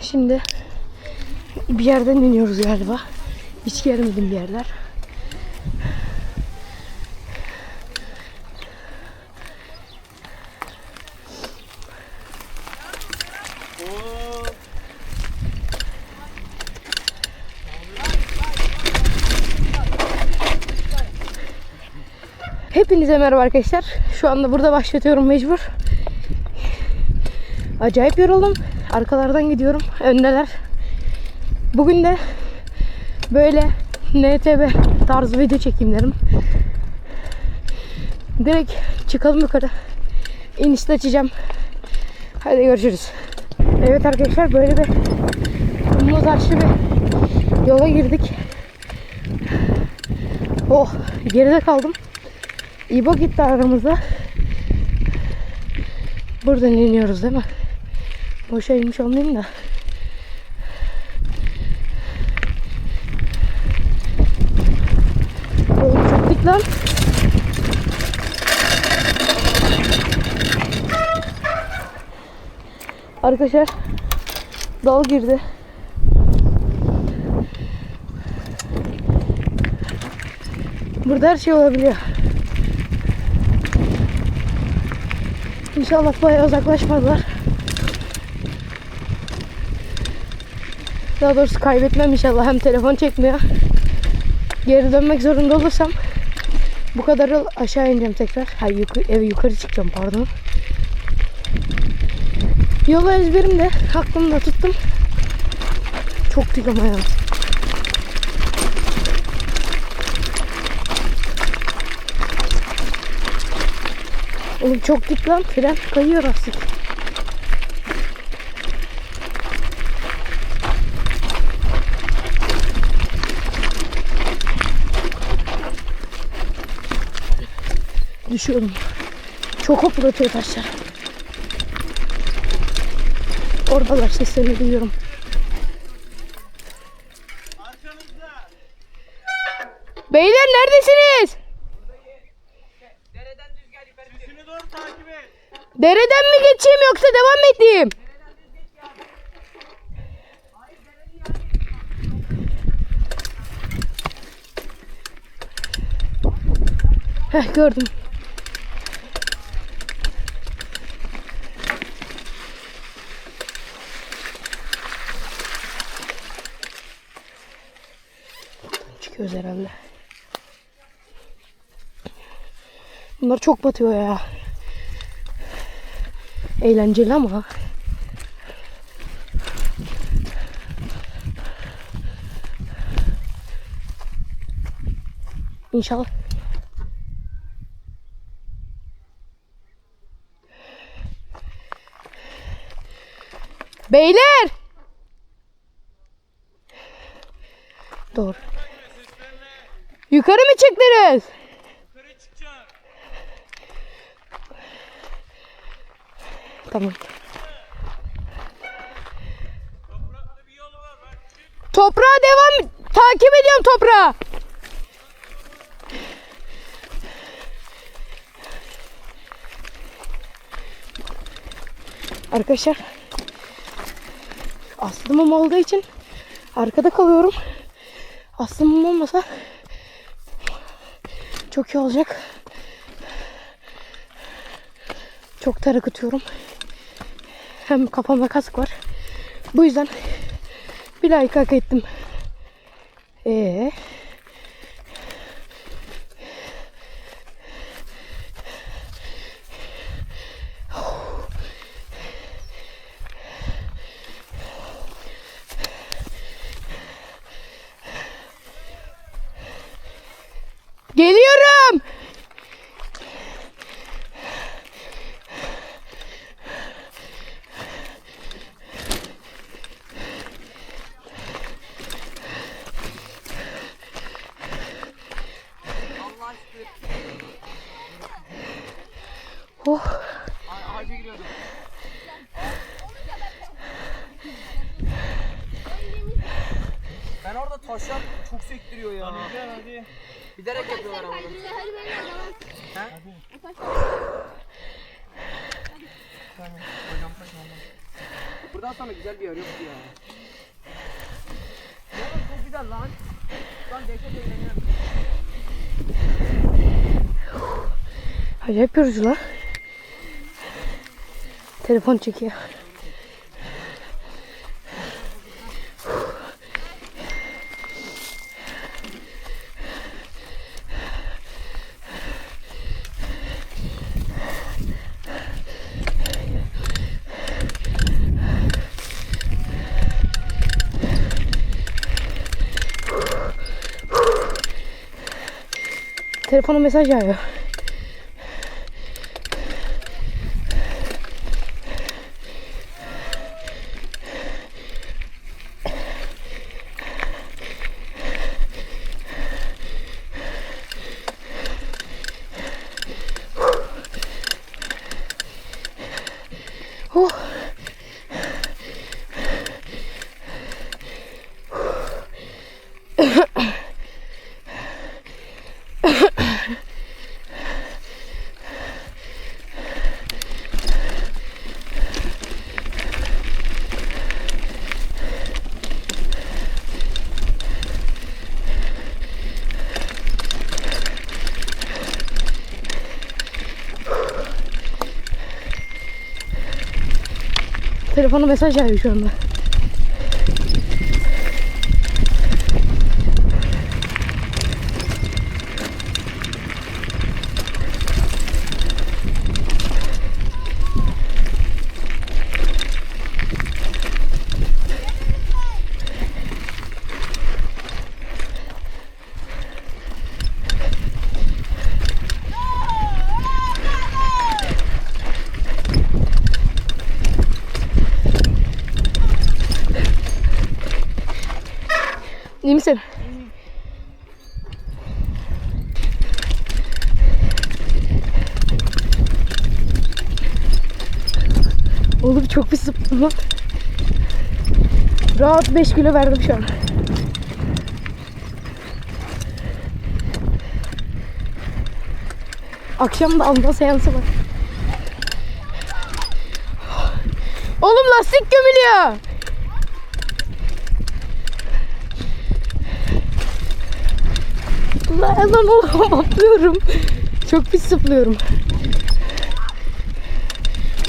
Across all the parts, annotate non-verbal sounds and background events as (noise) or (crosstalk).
Şimdi bir yerden iniyoruz galiba. Hiç gelmedim bir yerler. Hepinize merhaba arkadaşlar. Şu anda burada başlatıyorum mecbur. Acayip yoruldum. Arkalardan gidiyorum. Öndeler. Bugün de böyle NTB tarzı video çekeyim derim. Direkt çıkalım yukarı. İnişte açacağım. Hadi görüşürüz. Evet arkadaşlar böyle bir kumlu taşlı bir yola girdik. Oh geride kaldım. İbo gitti aramızda. Buradan iniyoruz değil mi? Boşa inmiş olmayayım da. Oğlum çok dik lan. Arkadaşlar dal girdi. Burada her şey olabiliyor. İnşallah bayağı uzaklaşmadılar. Daha doğrusu kaybetmem inşallah. Hem telefon çekmiyor. Geri dönmek zorunda olursam bu kadar yol aşağı ineceğim tekrar. Hayır yukarı, eve yukarı çıkacağım pardon. Yolu ezberimde aklımda tuttum. Çok dik ama ya. Oğlum çok dik lan. Fren kayıyor aslında. Düşüyorum. Çok hoplatıyor taşlar. Oradalar seslerini duyuyorum. Beyler neredesiniz? Dereden mi geçeyim yoksa devam edeyim? Heh gördüm. Çıkıyoruz herhalde. Bunlar çok batıyor ya. Eğlenceli ama. İnşallah. Beyler! Doğru. Yukarı mı çıktınız? Yukarı çıkacağım. Tamam. Toprağa devam. Takip ediyorum toprağı. Arkadaşlar aslımım olduğu için arkada kalıyorum. Aslımım olmasa çok iyi olacak. Çok ter akıtıyorum. Hem kafamda kask var. Bu yüzden bir like hak ettim. Ee, Geliyorum. Oh. Ağaca giriyordum. Ben orada taşlar çok sektiriyor ya. Hadi hadi. Bilerek yapıyorlar ama. Hadi beyler devam. Tamam. Hocam taşlar. Buradan sonra güzel bir yer yok ya. Oğlum çok güzel lan. Lan dehşet eğleniyorum. Acayip yorucu lan. Telefon çekiyor. Telefona mesaj yağıyor. Oh. Telefona mesaj yağıyor. İyi misin? Oğlum çok pis zıpladım lan. Rahat 5 kilo verdim şu an. Akşam da alma seansı var. Oğlum lastik gömülüyor. Oğlum (laughs) atlıyorum. Çok pis zıplıyorum.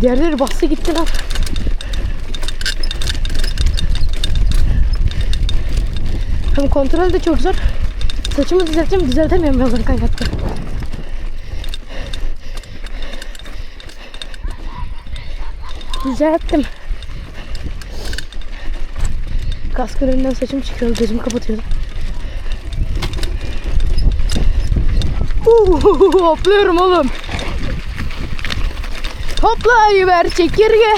Diğerleri bastı gitti lan. Hem kontrol de çok zor. Saçımı düzelteceğim, düzeltemiyorum yoldan kaynattı. Düzelttim. Kaskın önünden saçım çıkıyor, gözümü kapatıyorum. Uuu, hopluyorum oğlum. Hoplayıver çekirge.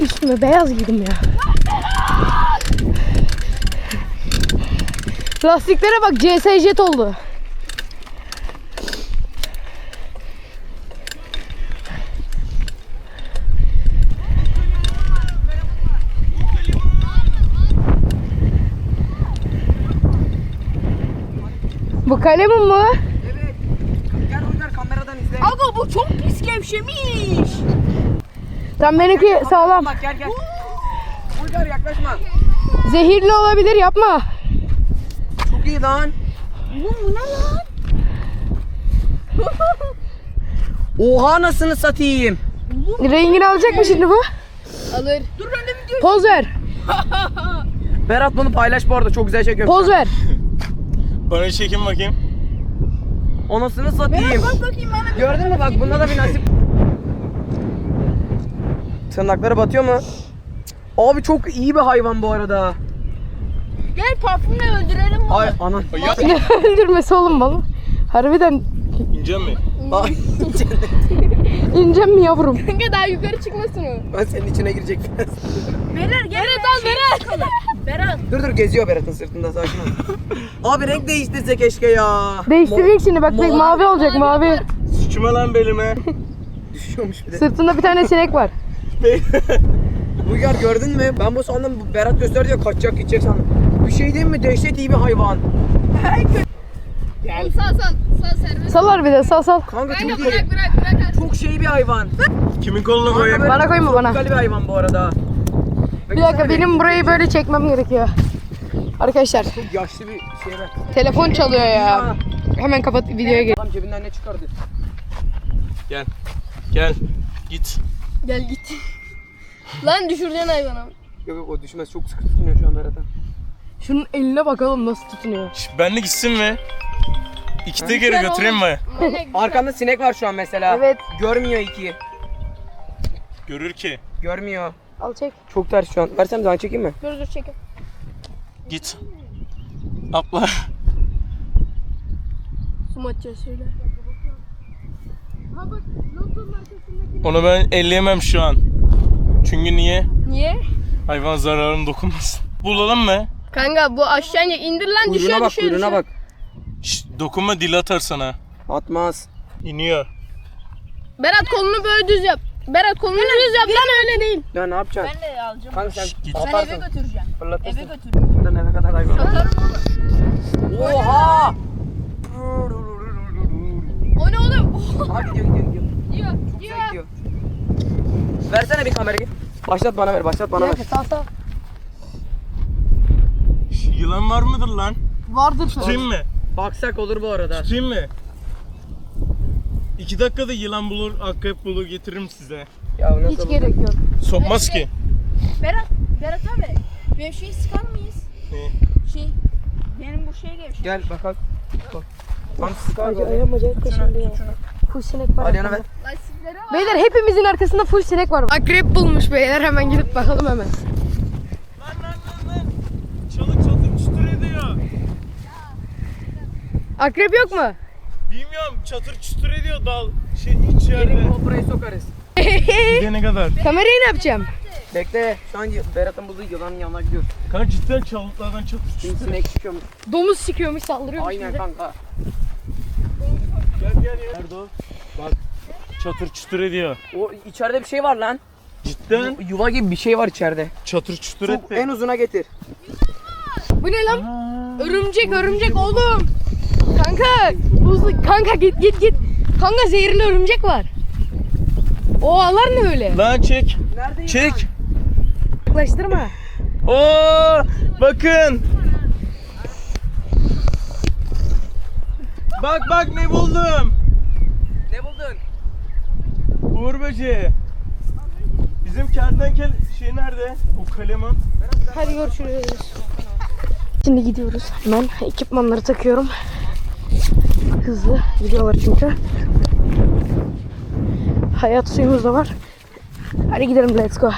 Üstüme beyaz giydim ya. Lastiklere bak CS jet oldu. Bu kalemin mi? Evet. Gel Uygar kameradan izle. Aga bu çok pis gevşemiş. Tam benimki sağlam. Bak gel gel. Uygar yaklaşma. Zehirli olabilir yapma. Çok iyi lan. Oğlum bu ne lan? Oha anasını satayım. Rengini alacak mı şimdi bu? Alır. Dur ben de video. Poz ver. Berat bunu paylaş bu arada çok güzel çekiyorum. Poz ver. Bana çekin bakayım. Anasını satayım. Bak bakayım bana. bir- Gördün mü bak bunda da bir nasip. Tırnakları batıyor mu? Abi çok iyi bir hayvan bu arada. Gel parfümle öldürelim onu. Ay anan. Ya Ne öldürmesi oğlum balı? Harbiden ince mi? Ay, (laughs) ineceğim mi yavrum? (laughs) Kanka daha yukarı çıkmasın o. ben senin içine girecek. Berat gel. Berat al Berat. (laughs) Berat. dur dur geziyor Berat'ın sırtında sakin ol. (laughs) Abi renk değiştirse keşke ya. Değiştirecek şimdi bak bak mavi olacak mavi. Sıçma lan belime. Düşüyormuş bir de. Sırtında bir tane sinek var. Uygar gördün mü? Ben bu sandım Berat gösterdi ya kaçacak gidecek sandım. Bir şey diyeyim mi? Dehşet iyi bir hayvan. Oğlum sal sal. Sal serbest. Sallar bir de sal sal. Kanka Kanka çok iyi. bırak bırak bırak artık. Çok şey bir hayvan. Kimin koluna koyayım? Bana koyma, bana. güzel bir hayvan bu arada. Bir dakika benim burayı böyle çekmem gerekiyor. Arkadaşlar Çok yaşlı bir şey be. telefon çalıyor ya. Hemen kapat videoya gir. Adam cebinden ne çıkardı? Gel. Gel. Git. Gel git. Lan düşüreceksin hayvanı. Yok yok o düşmez çok sıkı tutunuyor şu an Berat'a. Şunun eline bakalım nasıl tutunuyor. Şş, benle gitsin mi? İki tekeri götüreyim mi? Arkanda sinek var şu an mesela. Evet. Görmüyor ikiyi. Görür ki. Görmüyor. Al çek. Çok ters şu an. Versem daha çekeyim mi? Dur dur çekin. Git. Atla. Su atacağız şöyle. Onu ben elleyemem şu an. Çünkü niye? Niye? Hayvan zararım dokunmasın. Bulalım mı? Kanka bu aşağı ince indir lan Kuyruğuna düşüyor bak düşüyor kuyruğuna düşüyor. bak. Dokunma dil atar sana. Atmaz. İniyor. Berat kolunu böyle düz yap. Berat kolunu düz yap lan öyle değil. Ya ne yapacaksın? Ben de alacağım. Kanka sen git. Ben eve atarsın. götüreceğim. Fırlatırsın. Eve götüreceğim. Buradan eve kadar hayvan. Satarım Oha! O ne oğlum? Aha gidiyor gidiyor gidiyor. Diyor. Çok güzel gidiyor. Versene bir kamerayı. Başlat bana ver, başlat bana ver. Sal. Şş, yılan var mıdır lan? Vardır. Tutayım mı? Baksak olur bu arada. Tutayım mı? İki dakikada yılan bulur, akrep bulur getiririm size. Ya nasıl Hiç bu? gerek yok. Sokmaz ki. Berat, Berat abi. Benim şeyi sıkar mıyız? Ne? Şey, benim bu şey gevşek. Gel bakalım. Bak. Tam sıkar böyle. ayağım acayip kaşındı ya. Full sinek var. Hadi yana ver. Lastikleri. Beyler hepimizin arkasında full sinek var. Akrep bulmuş beyler hemen gidip bakalım hemen. Lan lan lan lan. Çalı çatır çutur ediyor. Akrep yok mu? Bilmiyorum çatır çutur ediyor dal. Şey iç Gelin yerde. bu burayı sokarız. Gidene kadar. Kamerayı ne yapacağım? Bekle. Şu an Berat'ın bulduğu yılanın yanına gidiyor. Kanka cidden çalıklardan çatır çutur. sinek çıkıyormuş. Domuz çıkıyormuş saldırıyormuş Aynen bize. kanka. Gel gel ya. Nerede o? Bak. Çatır çutur ediyor. O içeride bir şey var lan. Cidden Yuva gibi bir şey var içeride. çatır çutur etti. en uzuna getir. Bu ne lan? Aa, Örümcek örümcek oğlum. Kanka hızlı kanka git git git. Kanka zehirli örümcek var. O alar ne öyle? Lan çek. Nerede Çek. Yaklaştırma. Oo, bakın. Bak bak ne buldum. Ne buldun? Uğur böceği. Bizim kertenkel şey nerede? O kaleman. Hadi görüşürüz. Şimdi gidiyoruz. Hemen ekipmanları takıyorum. Hızlı gidiyorlar çünkü. Hayat suyumuz da var. Hadi gidelim let's go.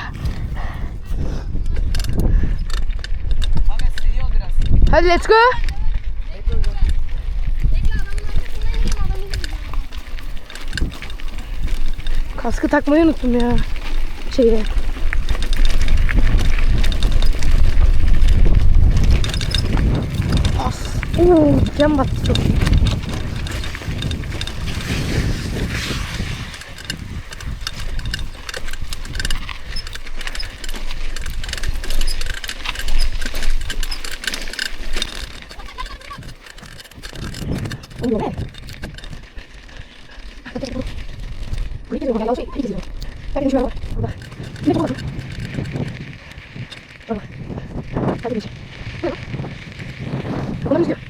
Hadi let's go. Kaskı takmayı unuttum ya. 오, 뺨 맞죠? Thank you.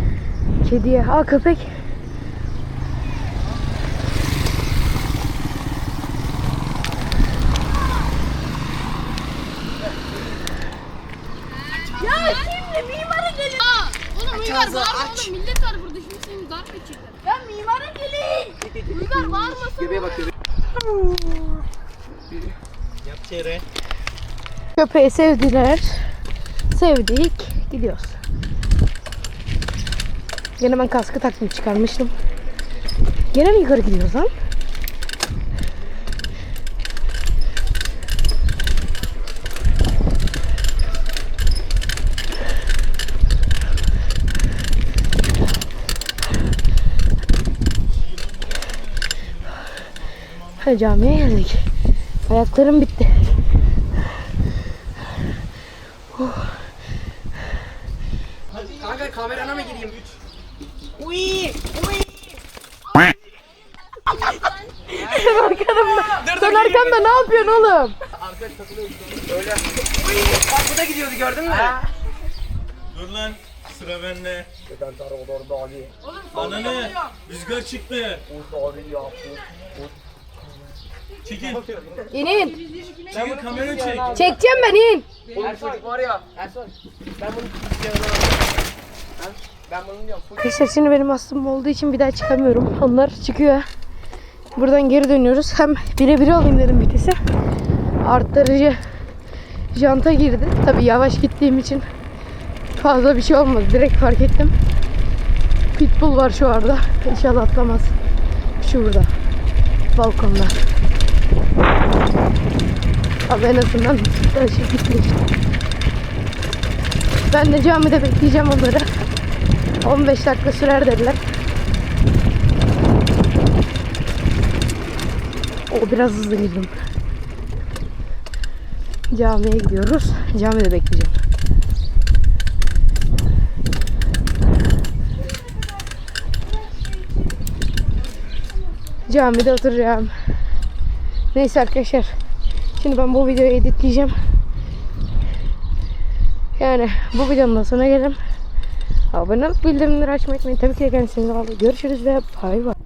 Kediye. Aa köpek. Ya şimdi mimara gelin. Aa, oğlum Uygar bağırma oğlum. Millet var burada şimdi seni darp edecekler. Ya mimara gelin. Uygar bağırmasın. Göbeğe bak göbeğe. Yat yere. Köpeği sevdiler. Sevdik. Gidiyoruz. Yine ben kaskı takmayı çıkarmıştım. Yine mi yukarı gidiyoruz lan? Camiye geldik. Ayaklarım bitti. Arkamda. Sen arkamda ne yapıyorsun oğlum? Arkadaş takılıyor işte. Öyle. Bak bu da gidiyordu gördün mü? Dur lan sıra bende. Ben tarafı orada Ali. Ananı rüzgar çıktı. Orada Ali ya. Çekil. İnin. Çekil kamera çek. Çekeceğim ben in. Oğlum çocuk var ya. Ersoy. Ben bunu ben, ben bunu diyorum. Arkadaşlar şimdi benim astım olduğu için bir daha çıkamıyorum. Onlar çıkıyor. Buradan geri dönüyoruz. Hem bire bire alayım dedim vitesi. Arttırıcı janta girdi. Tabii yavaş gittiğim için fazla bir şey olmadı. Direkt fark ettim. Pitbull var şu anda. İnşallah atlamaz. Şu burada. Balkonda. Abi en azından her şey gitti işte. Ben de camide bekleyeceğim onları. 15 dakika sürer dediler. O biraz hızlı girdim. Camiye gidiyoruz. Camide bekleyeceğim. Camide oturacağım. Neyse arkadaşlar. Şimdi ben bu videoyu editleyeceğim. Yani bu videonun da sonuna gelelim. Abone olup bildirimleri açmayı unutmayın. Tabii ki de kendinize. Görüşürüz ve bay bay.